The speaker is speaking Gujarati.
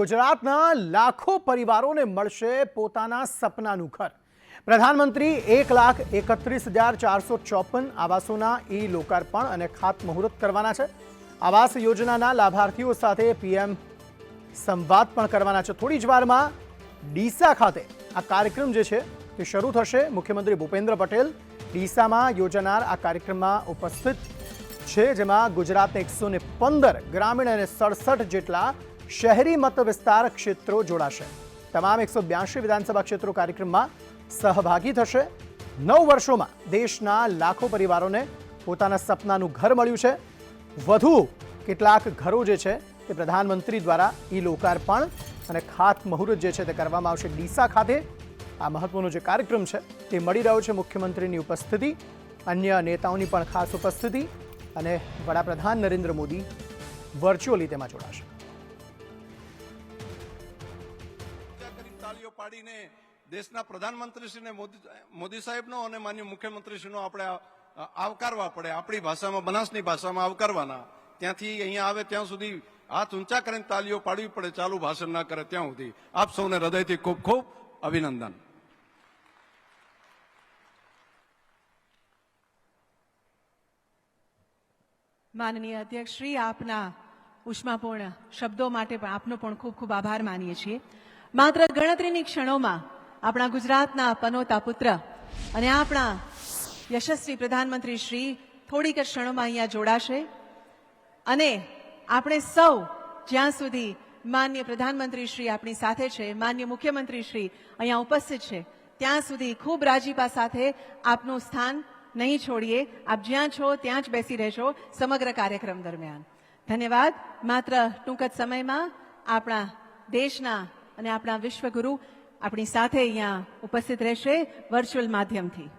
ગુજરાતના લાખો પરિવારોને મળશે પોતાના સપનાનું ઘર. પ્રધાનમંત્રી એક લાખ એકત્રીસ હજાર ચારસો ચોપન આવાસોના ઈ લોકાર્પણ અને ખાતમુહૂર્ત કરવાના છે. આવાસ યોજનાના લાભાર્થીઓ સાથે પીએમ સંવાદ પણ કરવાના છે. થોડી જ વારમાં ડીસા ખાતે આ કાર્યક્રમ જે છે તે શરૂ થશે. મુખ્યમંત્રી ભૂપેન્દ્ર પટેલ ડીસામાં યોજાનાર આ કાર્યક્રમમાં ઉપસ્થિત છે, જેમાં ગુજરાતને એકસો ને પંદર ગ્રામીણ અને સડસઠ જેટલા શહેરી મત વિસ્તાર ક્ષેત્રો જોડાશે. તમામ એકસો બ્યાસી વિધાનસભા ક્ષેત્રો કાર્યક્રમમાં સહભાગી થશે. નવ વર્ષોમાં દેશના લાખો પરિવારોને પોતાના સપનાનું ઘર મળ્યું છે. વધુ કેટલાક ઘરો જે છે, તે પ્રધાનમંત્રી દ્વારા ઈ લોકાર્પણ અને ખાતમુહૂર્ત જે છે, તે કરવામાં આવશે. ડીસા ખાતે આ મહત્વનો જે કાર્યક્રમ છે, તે મળી રહ્યો છે મુખ્યમંત્રીની ઉપસ્થિતિ. અન્ય નેતાઓની પણ ખાસ ઉપસ્થિતિ. અને વડાપ્રધાન નરેન્દ્ર મોદી વર્ચ્યુઅલી તેમાં જોડાશે. તાલીઓ પાડીને દેશના પ્રધાનમંત્રીશ્રીને મોદી મોદી સાહેબનો અને માન્ય મુખ્યમંત્રીશ્રીનો આપણે આવકારવા પડે. આપણી ભાષામાં, બનાસની ભાષામાં આવકારવાના. ત્યાંથી અહીંયા આવે, ત્યાં સુધી હાથ ઊંચા કરીને તાલીઓ પાડવી પડે. ચાલુ ભાષણ ના કરે ત્યાં સુધી. આપ સૌને હૃદયથી ખૂબ ખૂબ અભિનંદન. માનનીય અધ્યક્ષ શ્રી આપના ઉષ્માપૂર્ણ શબ્દો માટે પણ આપનો પણ ખૂબ ખૂબ આભાર માનીએ છીએ. માત્ર ગણતરીની ક્ષણોમાં આપણા ગુજરાતના પનોતા પુત્ર અને આપણા યશસ્વી પ્રધાનમંત્રી શ્રી થોડીક જ ક્ષણોમાં અહીંયા જોડાશે. અને આપણે સૌ જ્યાં સુધી માન્ય પ્રધાનમંત્રી શ્રી આપણી સાથે છે, માન્ય મુખ્યમંત્રી શ્રી અહીંયા ઉપસ્થિત છે, ત્યાં સુધી ખૂબ રાજીપા સાથે આપનું સ્થાન નહીં છોડીએ. આપ જ્યાં છો, ત્યાં જ બેસી રહેશો સમગ્ર કાર્યક્રમ દરમિયાન. ધન્યવાદ. માત્ર ટૂંક જ સમયમાં આપણા દેશના અને આપણા વિશ્વગુરુ આપણી સાથે અહીંયા ઉપસ્થિત રહેશે વર્ચ્યુઅલ માધ્યમથી.